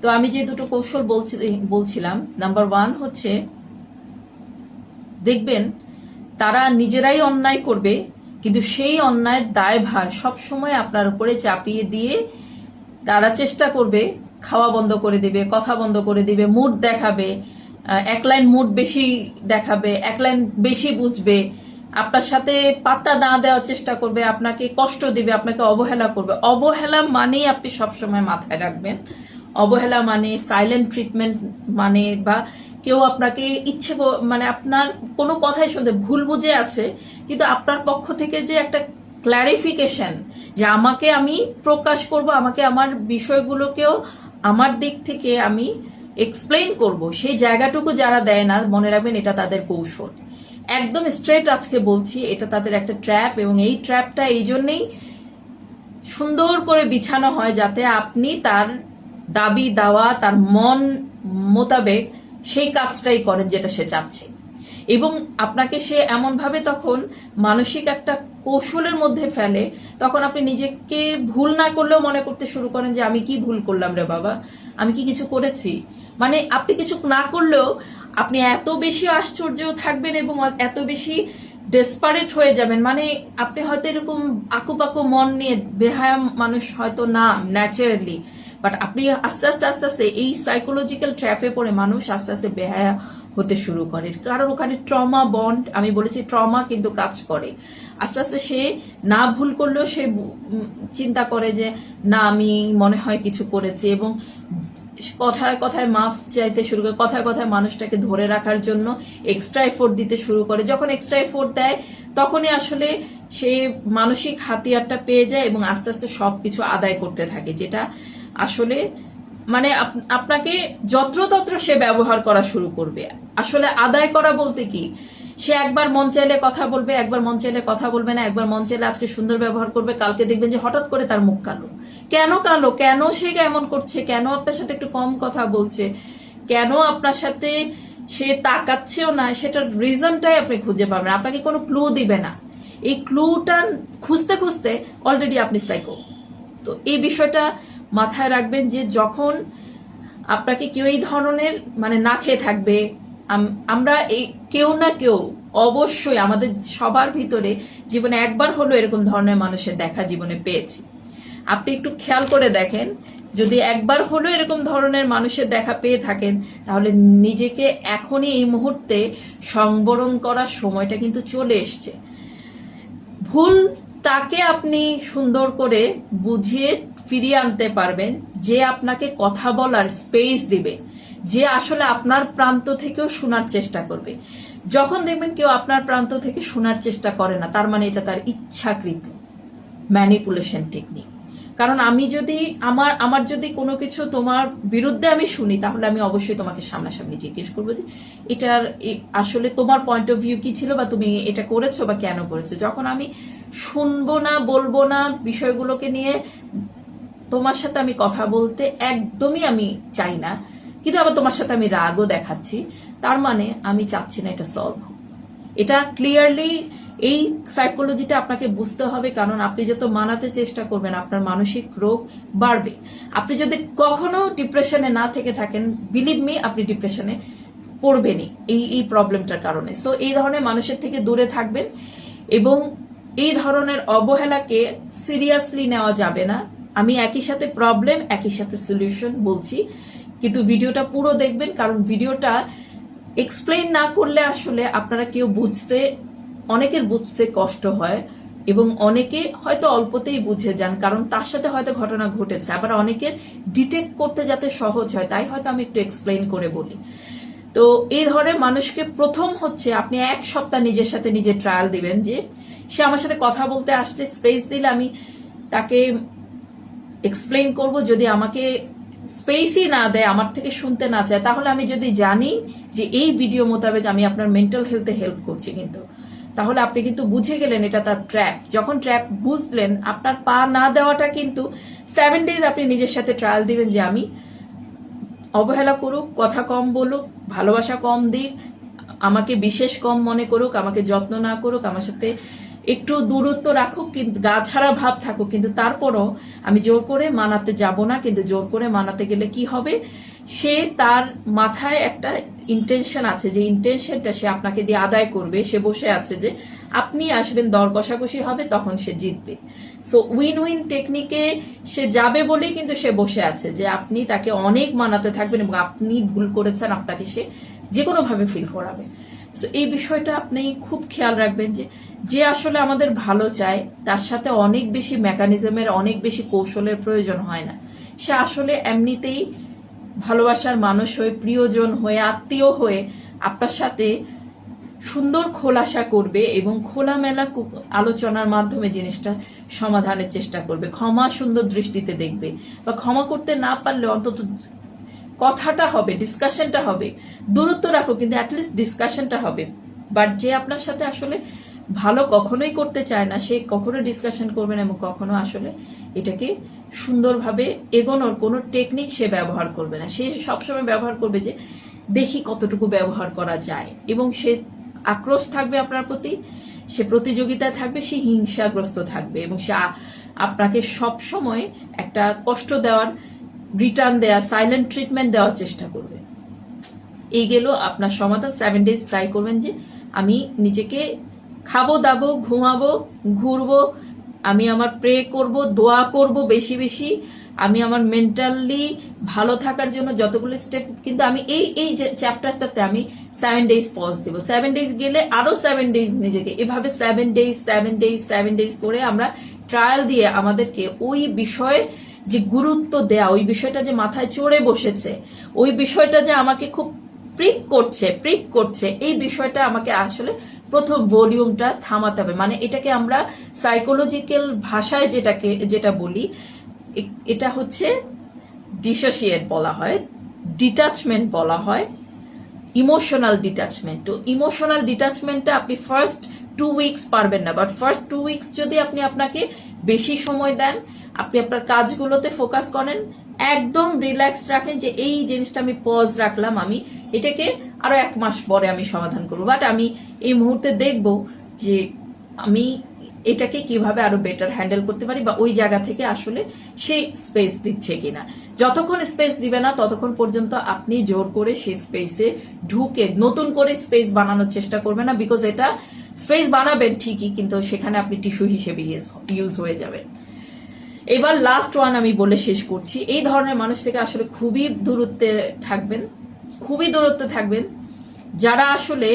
তো আমি যে দুটো কৌশল বলছি বলছিলাম নাম্বার ওয়ান হচ্ছে দেখবেন তারা নিজেরাই অন্যায় করবে, কিন্তু সেই অন্যায়ের দায়ভার সবসময় আপনার উপরে চাপিয়ে দিয়ে তারা চেষ্টা করবে, খাওয়া বন্ধ করে দিবে, কথা বন্ধ করে দিবে মুড দেখাবে এক লাইন মুড বেশি দেখাবে, এক লাইন বেশি বুঝবে, আপনার সাথে পাত্তা না দেওয়ার চেষ্টা করবে, আপনাকে কষ্ট দিবে, আপনাকে অবহেলা করবে। অবহেলা মানেই আপনি সবসময় মাথায় রাখবেন। অবহেলা মানে সাইলেন্ট ট্রিটমেন্ট মানে বা কেউ আপনাকে ইচ্ছে মানে আপনার কোনো কথাই শুনতে, ভুল বুঝে আছে, কিন্তু আপনার পক্ষ থেকে যে একটা ক্ল্যারিফিকেশন যে আমাকে আমি প্রকাশ করব, আমাকে আমার বিষয়গুলোকেও আমার দিক থেকে আমি এক্সপ্লেন করব, সেই জায়গাটুকু যারা দেয় না, মনে রাখবেন এটা তাদের কৌশল। একদম স্ট্রেট আজকে বলছি, এটা তাদের একটা ট্র্যাপ এবং এই ট্র্যাপটা এই জন্যেই সুন্দর করে বিছানো হয় যাতে আপনি তার দাবি, দাওয়া তার মন মোতাবেক সেই কাজটাই করেন যেটা সে চাচ্ছে। এবং আপনাকে সে এমনভাবে তখন মানসিক একটা কৌশলের মধ্যে ফেলে, তখন আপনি নিজেকে ভুল না করলেও মনে করতে শুরু করেন যে, আমি কি ভুল করলাম রে বাবা? আমি কি কিছু করেছি? মানে আপনি কিছু না করলেও আপনি এত বেশি আশ্চর্য থাকবেন এবং এত বেশি ডেসপারেট হয়ে যাবেন। মানে আপনি হয়তো এরকম আকুপাকু মন নিয়ে বেহায়া মানুষ হয়তো না ন্যাচারালি বাট আপনি আস্তে আস্তে আস্তে আস্তে এই সাইকোলজিক্যাল ট্র্যাপে পড়ে মানুষ আস্তে আস্তে বেহায়া হতে শুরু করে। কারণ ওখানে ট্রমা বন্ড আমি বলেছি ট্রমা কিন্তু কাজ করে। আস্তে আস্তে সে না ভুল করলেও সে চিন্তা করে যে, না, আমি মনে হয় কিছু করেছি। এবং কথায় কথায় মাফ চাইতে শুরু করে, কথায় কথায় মানুষটাকে ধরে রাখার জন্য এক্সট্রা এফোর্ট দিতে শুরু করে। যখন এক্সট্রা এফোর্ট দেয়, তখনই আসলে সে মানসিক হাতিয়ারটা পেয়ে যায় এবং আস্তে আস্তে সবকিছু আদায় করতে থাকে, যেটা আসলে মানে আপ- আপনাকে যত্রতত্র সে ব্যবহার করা শুরু করবে। আসলে আদায় করা বলতে কি? সে একবার মন চাইলে কথা বলবে, একবার মন চাইলে কথা বলবে না, একবার মন চাইলে আজকে সুন্দর ব্যবহার করবে, কালকে দেখবেন যে হঠাৎ করে তার মুখ কালো। কেন কালো? কেন সে এমন করছে? কেন আপনার সাথে একটু কম কথা বলছে? কেন আপনার সাথে সে তাকাচ্ছেও না? সেটার রিজনটাই আপনি খুঁজে পাবেন আপনাকে কোনো ক্লু দিবে না। এই ক্লুটা খুঁজতে খুঁজতে অলরেডি আপনি সাইকো তো এই বিষয়টা মাথায় রাখবেন যে যখন আপনাকে কেউ এই ধরনের মানে না খেয়ে থাকবে, আম- আমরা এই কেউ না কেউ অবশ্যই আমাদের সবার ভিতরে জীবনে একবার হলো এরকম ধরনের মানুষের দেখা জীবনে পেয়েছি। আপনি একটু খেয়াল করে দেখেন, যদি একবার হলো এরকম ধরনের মানুষের দেখা পেয়ে থাকেন, তাহলে নিজেকে এখনই এই মুহূর্তে সংবরণ করার সময়টা কিন্তু চলে এসছে। ভুল তাকে আপনি সুন্দর করে বুঝিয়ে ফিরিয়ে আনতে পারবেন, যে আপনাকে কথা বলার স্পেস দিবে, যে আসলে আপনার প্রান্ত থেকেও শোনার চেষ্টা করবে। যখন দেখবেন কেউ আপনার প্রান্ত থেকে শোনার চেষ্টা করে না, তার মানে এটা তার ইচ্ছাকৃত ম্যানিপুলেশন টেকনিক কারণ আমি যদি আমার আমার যদি কোনো কিছু তোমার বিরুদ্ধে আমি শুনি, তাহলে আমি অবশ্যই তোমাকে সামনাসামনি জিজ্ঞেস করব যে, এটার আসলে তোমার পয়েন্ট অফ ভিউ কি ছিল বা তুমি এটা করেছ বা কেন করেছ? যখন আমি শুনব না, বলব না বিষয়গুলোকে নিয়ে তোমার সাথে আমি কথা বলতে একদমই আমি চাই না, কিন্তু আবার তোমার সাথে আমি রাগও দেখাচ্ছি। তার মানে আমি চাচ্ছি না এটা সলভ এটা ক্লিয়ারলি এই সাইকোলজিটা আপনাকে বুঝতে হবে, কারণ আপনি যত মানাতে চেষ্টা করবেন, আপনার মানসিক রোগ বাড়বে। আপনি যদি কখনো ডিপ্রেশনে না থেকে থাকেন বিলিভ মি আপনি ডিপ্রেশনে পড়বেনই এই এই প্রবলেমটার কারণে। সো এই ধরনের মানুষের থেকে দূরে থাকবেন এবং এই ধরনের অবহেলাকে সিরিয়াসলি নেওয়া যাবে না। আমি একই সাথে প্রবলেম একই সাথে সলিউশন বলছি। কিন্তু ভিডিওটা পুরো দেখবেন, কারণ ভিডিওটা এক্সপ্লেইন না করলে আসলে আপনারা কেউ বুঝতে, অনেকের বুঝতে কষ্ট হয় এবং অনেকে হয়তো অল্পতেই বুঝে যান, কারণ তার সাথে হয়তো ঘটনা ঘটেছে। আবার অনেকের ডিটেক্ট করতে যাতে সহজ হয়, তাই হয়তো আমি একটু এক্সপ্লেন করে বলি। তো এই ধরনের মানুষকে প্রথম হচ্ছে আপনি এক সপ্তাহ নিজের সাথে নিজে ট্রায়াল দিবেন যে, সে আমার সাথে কথা বলতে আসলে স্পেস দিলে আমি তাকে এক্সপ্লেইন করব, যদি আমাকে স্পেসই না দেয়, আমার থেকে শুনতে না চায়, তাহলে আমি যদি জানি যে এই ভিডিও মোতাবেক আমি আপনার মেন্টাল হেলথে হেল্প করছি কিন্তু। তাহলে আপনি কিন্তু বুঝে গেলেন এটা তার ট্র্যাপ যখন ট্র্যাপ বুঝলেন, আপনার পা না দেওয়াটা কিন্তু সেভেন ডেজ আপনি নিজের সাথে ট্রায়াল দিবেন যে আমি অবহেলা করুক, কথা কম বলুক, ভালোবাসা কম দিক, আমাকে বিশেষ কম মনে করুক, আমাকে যত্ন না করুক, আমার সাথে একটু দূরত্ব রাখুক কিন্তু গা ছাড়া ভাব থাকুক কিন্তু তারপরও আমি জোর করে মানাতে যাব না, কিন্তু জোর করে মানাতে গেলে কি হবে? সে তার মাথায় একটা ইন্টেনশন আছে, যে ইন্টেনশনটা সে আপনাকে দিয়ে আদায় করবে, সে বসে আছে যে আপনি আসবেন, দর কষাকষি হবে, তখন সে জিতবে। সো উইন উইন টেকনিকে সে যাবে বলেই কিন্তু সে বসে আছে, যে আপনি তাকে অনেক মানাতে থাকবেন এবং আপনি ভুল করেছেন, আপনাকে সে যে কোনোভাবে ফিল করাবে। সো এই বিষয়টা আপনি খুব খেয়াল রাখবেন যে যে আসলে আমাদের ভালো চায়, তার সাথে অনেক বেশি মেকানিজমের অনেক বেশি কৌশলের প্রয়োজন হয় না। সে আসলে এমনিতেই ভালোবাসার মানুষ হয়ে, প্রিয়জন হয়ে, আত্মীয় হয়ে আপনার সাথে সুন্দর খোলাসা করবে এবং খোলামেলা আলোচনার মাধ্যমে জিনিসটা সমাধানের চেষ্টা করবে। ক্ষমা সুন্দর দৃষ্টিতে দেখবে। বা ক্ষমা করতে না পারলে অন্তত কথাটা হবে ডিসকাশনটা হবে। দূরত্ব রাখো, কিন্তু অ্যাটলিস্ট ডিসকাশনটা হবে। বাট যে আপনার সাথে আসলে ভালো কখনোই করতে চায় না, সে কখনো ডিসকাশন করবে না এবং কখনো আসলে এটাকে সুন্দরভাবে এগোনোর কোনো টেকনিক সে ব্যবহার করবে না। সে সবসময় ব্যবহার করবে যে, দেখি কতটুকু ব্যবহার করা যায়। এবং সে আক্রোশ থাকবে আপনার প্রতি, সে প্রতিযোগিতায় থাকবে, সে হিংসাগ্রস্ত থাকবে এবং সে আপনাকে সব সময় একটা কষ্ট দেওয়ার রিটার্ন দেওয়া সাইলেন্ট ট্রিটমেন্ট দেওয়ার চেষ্টা করবে। এই গেল আপনার সমাধান। সেভেন ডেজ ট্রাই করবেন যে, আমি নিজেকে খাব, দাবো, ঘুমাবো, ঘুরবো, আমি আমার প্রে করব, দোয়া করব বেশি বেশি, আমি আমার মেন্টালি ভালো থাকার জন্য যতগুলো স্টেপ কিন্তু আমি এই এই চ্যাপ্টারটাতে আমি সেভেন ডেজ পজ দেবো। সেভেন ডেজ গেলে আরও সেভেন ডেজ নিজেকে। এভাবে seven days seven days seven days করে আমরা ট্রায়াল দিয়ে আমাদেরকে ওই বিষয়ে যে গুরুত্ব দেয়া, ওই বিষয়টা যে মাথায় চড়ে বসেছে, ওই বিষয়টা যে আমাকে খুব প্রিক করছে প্রিক করছে, এই বিষয়টা আমাকে আসলে প্রথম ভলিউমটা থামাতে হবে। মানে এটাকে আমরা সাইকোলজিক্যাল ভাষায় যেটাকে, যেটা বলি এটা হচ্ছে ডিসোসিয়েট বলা হয় ডিটাচমেন্ট বলা হয় ইমোশনাল ডিটাচমেন্ট তো ইমোশনাল ডিটাচমেন্টটা আপনি ফার্স্ট টু উইকস পারবেন না। বাট ফার্স্ট টু উইকস যদি আপনি আপনাকে বেশি সময় দেন, আপনি আপনার কাজগুলোতে ফোকাস করেন, একদম রিল্যাক্স রাখেন যে এই জিনিসটা আমি পজ রাখলাম আমি, এটাকে আরও এক মাস পরে আমি সমাধান করব। বাট আমি এই মুহূর্তে দেখব যে আমি এটাকে কীভাবে আরও বেটার হ্যান্ডেল করতে পারি বা ওই জায়গা থেকে আসলে সেই স্পেস দিচ্ছে কিনা। যতক্ষণ স্পেস দিবে না, ততক্ষণ পর্যন্ত আপনি জোর করে সেই স্পেসে ঢুকে নতুন করে স্পেস বানানোর চেষ্টা করবে না বিকজ এটা স্পেস বানাবেন ঠিকই, কিন্তু সেখানে আপনি টিস্যু হিসেবে ইউজ হয়ে যাবেন। এবার লাস্ট ওয়ান আমি বলে শেষ করছি। এই ধরনের মানুষ থেকে আসলে খুবই দূরত্বে থাকবেন, খুবই দূরত্বে থাকবেন, যারা আসলে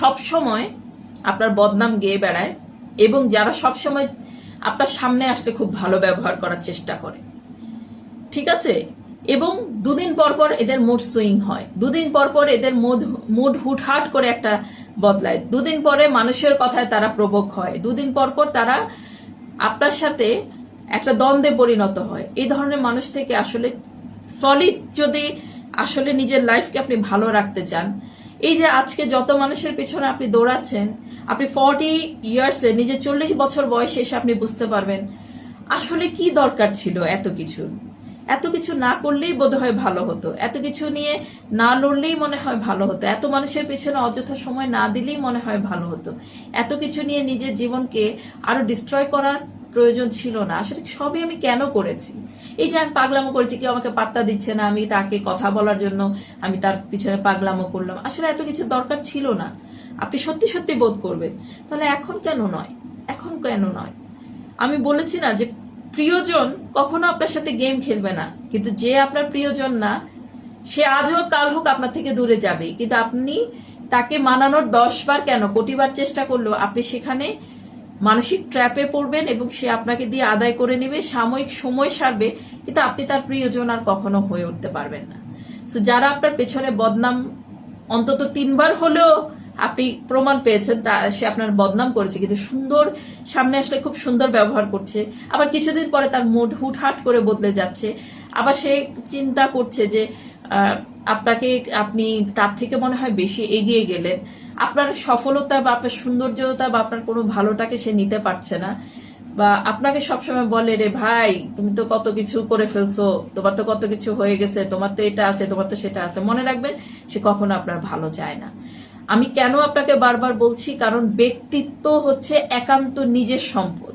সব সময় আপনার বদনাম গেয়ে বেড়ায় এবং যারা সব সময় আপনার সামনে আসলে খুব ভালো ব্যবহার করার চেষ্টা করে। ঠিক আছে? এবং দুদিন পর পর এদের মুড সুইং হয়। দুদিন পর পর এদের মুড মুড হুটহাট করে একটা বদলায়। দুদিন পরে মানুষের কথায় তারা প্রবক হয়। দুদিন পর পর তারা আপনার সাথে একটা দ্বন্দ্বে পরিণত হয়। এই ধরনের মানুষ থেকে আসলে সলিড যদি আসলে নিজের লাইফকে আপনি ভালো রাখতে চান, এই যে আজকে যত মানুষের পেছনে আপনি দৌড়াচ্ছেন, আপনি ফর্টি ইয়ার্সে নিজের চল্লিশ বছর বয়সে এসে আপনি বুঝতে পারবেন, আসলে কি দরকার ছিল এত কিছু এত কিছু না করলেই বোধহয় ভালো হতো। এত কিছু নিয়ে না লড়লেই মনে হয় ভালো হতো। এত মানুষের পেছনে অযথা সময় না দিলেই মনে হয় ভালো হতো। এত কিছু নিয়ে নিজের জীবনকে আরও ডিস্ট্রয় করার প্রয়োজন ছিল না। আসলে সবই আমি কেন করেছি? এই যে আমি পাগলামো করেছি, কেউ আমাকে পাত্তা দিচ্ছে না, আমি তাকে কথা বলার জন্য আমি তার পিছনে পাগলামো করলাম। আসলে এত কিছু দরকার ছিল না। আপনি সত্যি সত্যি বোধ করবেন। তাহলে এখন কেন নয়? এখন কেন নয়? আমি বলেছি না যে প্রিয়জন কখনো আপনার সাথে গেম খেলবে না। কিন্তু যে আপনার প্রিয়জন না, সে আজ হোক, কাল হোক আপনার থেকে দূরে যাবে। কিন্তু আপনি তাকে মানানোর দশ বার কেন কোটিবার চেষ্টা করলেও আপনি সেখানে মানসিক ট্র্যাপে পড়বেন এবং সে আপনাকে দিয়ে আদায় করে নেবে, সাময়িক সময় সারবে, কিন্তু আপনি তার প্রিয়জন আর কখনো হয়ে উঠতে পারবেন না। সো যারা আপনার পেছনে বদনাম অন্তত তিনবার হলেও আপনি প্রমাণ পেয়েছেন, তা সে আপনার বদনাম করেছে, কিন্তু সুন্দর, সামনে আসলে খুব সুন্দর ব্যবহার করছে। আবার কিছুদিন পরে তার মুড হুটহাট করে বদলে যাচ্ছে। আবার সে চিন্তা করছে যে আপনাকে আপনি তার থেকে মনে হয় বেশি এগিয়ে গেলেন। আপনার সফলতা বা আপনার সৌন্দর্যতা বা আপনার কোনো ভালোটাকে সে নিতে পারছে না। বা আপনাকে সবসময় বলে, রে ভাই, তুমি তো কত কিছু করে ফেলছো, তোমার তো কত কিছু হয়ে গেছে, তোমার তো এটা আছে, তোমার তো সেটা আছে। মনে রাখবেন, সে কখনো আপনার ভালো চায় না। আমি কেন আপনাকে বারবার বলছি? কারণ ব্যক্তিত্ব হচ্ছে একান্ত নিজের সম্পদ।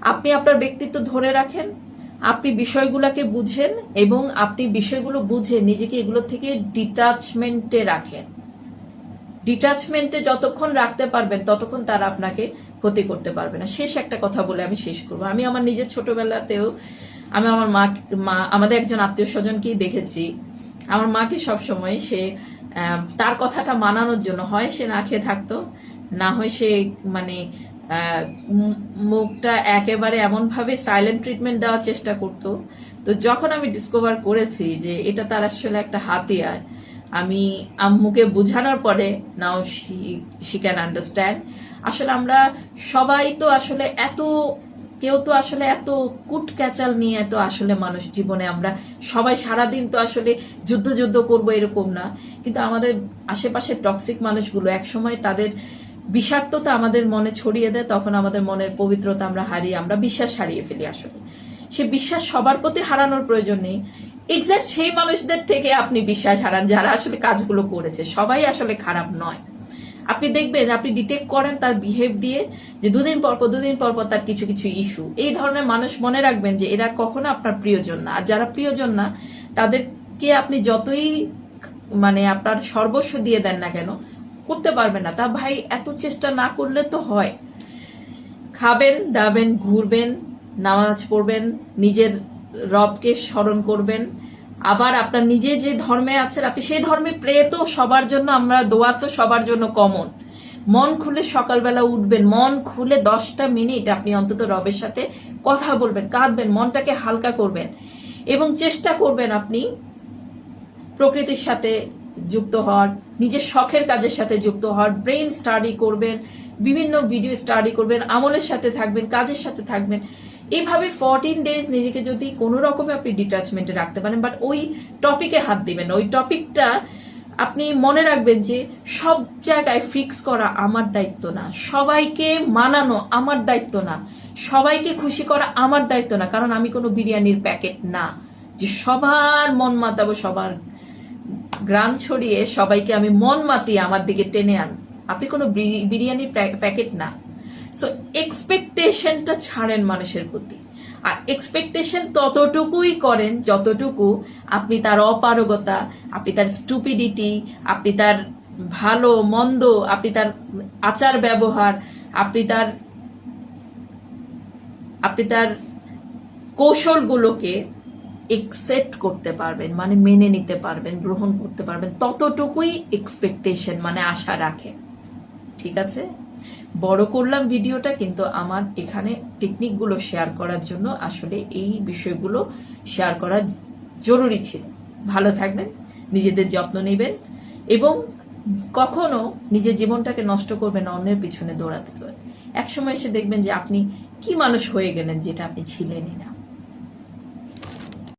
আপনি আপনার ব্যক্তিত্ব ধরে রাখেন, আপনি বিষয়গুলোকে বুঝেন এবং আপনি বিষয়গুলো বুঝে নিজেকে এগুলো থেকে ডিটাচমেন্টে রাখেন। ডিটাচমেন্টে যতক্ষণ রাখতে পারবেন, ততক্ষণ তারা আপনাকে ক্ষতি করতে পারবে না। শেষ একটা কথা বলে আমি শেষ করব। আমি আমার নিজের ছোটবেলাতেও আমি আমার মা মা, আমাদের একজন আত্মীয় স্বজনকেই দেখেছি। আমার মাকে সবসময় সে তার কথাটা মানানোর জন্য হয় সে না খেয়ে থাকতো। না হয় সে মানে মুখটা একেবারে এমনভাবে সাইলেন্ট ট্রিটমেন্ট দেওয়ার চেষ্টা করতো। তো যখন আমি ডিসকভার করেছি যে এটা তার আসলে একটা হাতিয়ার, আমি আম্মুকে বোঝানোর পরে নাও শি ক্যান আন্ডারস্ট্যান্ড আসলে আমরা সবাই তো আসলে এত কেউ তো আসলে এত কুট ক্যাচাল নিয়ে এত আসলে মানুষ জীবনে আমরা সবাই সারাদিন তো আসলে যুদ্ধ যুদ্ধ করব এরকম না। কিন্তু আমাদের আশেপাশে টক্সিক মানুষগুলো একসময় তাদের বিষাক্ততা আমাদের মনে ছড়িয়ে দেয়, তখন আমাদের মনের পবিত্রতা আমরা হারিয়ে, আমরা বিশ্বাস হারিয়ে ফেলি আসলে। সে বিশ্বাস সবার প্রতি হারানোর প্রয়োজন নেই। এক্সাক্ট সেই মানুষদের থেকে আপনি বিশ্বাস হারান যারা আসলে কাজগুলো করেছে। সবাই আসলে খারাপ নয়। আপনি দেখবেন, আপনি ডিটেক্ট করেন তার বিহেভ দিয়ে যে দুদিন পর পর, দুদিন পর পর তার কিছু কিছু ইস্যু এই ধরনের মানুষ মনে রাখবেন যে এরা কখনো আপনার প্রিয়জন না। আর যারা প্রিয়জন না, তাদেরকে আপনি যতই মানে আপনার সর্বস্ব দিয়ে দেন না কেন, করতে পারবেন না। তা ভাই, এত চেষ্টা না করলে তো হয়। খাবেন, দাবেন, ঘুরবেন, নামাজ পড়বেন, নিজের রবকে স্মরণ করবেন আবার আপনার নিজে যে ধর্মে আছেন, আপনি সেই ধর্মে প্রে তো সবার জন্য, আমরা দোয়া তো সবার জন্য কমন মন খুলে সকালবেলা উঠবেন, মন খুলে দশটা মিনিট আপনি অন্তত রবের সাথে কথা বলবেন, কাঁদবেন, মনটাকে হালকা করবেন এবং চেষ্টা করবেন আপনি প্রকৃতির সাথে যুক্ত হওয়ার, নিজের শখের কাজের সাথে যুক্ত হওয়ার ব্রেন স্টাডি করবেন, বিভিন্ন ভিডিও স্টাডি করবেন, আমলের সাথে থাকবেন, কাজের সাথে থাকবেন। এইভাবে ফোরটিন ডেজ নিজেকে যদি কোনো রকমে আপনি ডিটাচমেন্টে রাখতে পারেন বাট ওই টপিকে হাত দিবেন ওই টপিকটা আপনি মনে রাখবেন যে সব জায়গায় ফিক্স করা আমার দায়িত্ব না। সবাইকে মানানো আমার দায়িত্ব না। সবাইকে খুশি করা আমার দায়িত্ব না। কারণ আমি কোনো বিরিয়ানির প্যাকেট না। যে সবার মন মাতাবো, সবার গ্রান ছড়িয়ে সবাইকে আমি মন মাতিয়ে আমার দিকে টেনে আন। আপনি কোনো বিরিয়ানির প্যাকেট না। সো এক্সপেকটেশনটা ছাড়েন মানুষের প্রতি। আর এক্সপেকটেশন ততটুকুই করেন যতটুকু আপনি তার অপারগতা, আপনি তার স্টুপিডিটি আপনি তার ভালো, মন্দ, আপনি তার আচার ব্যবহার, আপনি তার আপনি তার কৌশলগুলোকে একসেপ্ট করতে পারবেন মানে মেনে নিতে পারবেন, গ্রহণ করতে পারবেন, ততটুকুই এক্সপেকটেশন মানে আশা রাখেন ঠিক আছে? বড় করলাম ভিডিওটা, কিন্তু আমার এখানে টেকনিকগুলো শেয়ার করার জন্য আসলে এই বিষয়গুলো শেয়ার করা জরুরি ছিল। ভালো থাকবেন, নিজেদের যত্ন নেবেন এবং কখনো নিজের জীবনটাকে নষ্ট করবেন অন্যের পিছনে দৌড়াতে দৌড়াতে। একসময় এসে দেখবেন যে আপনি কি মানুষ হয়ে গেলেন যেটা আপনি ছিলেনই না।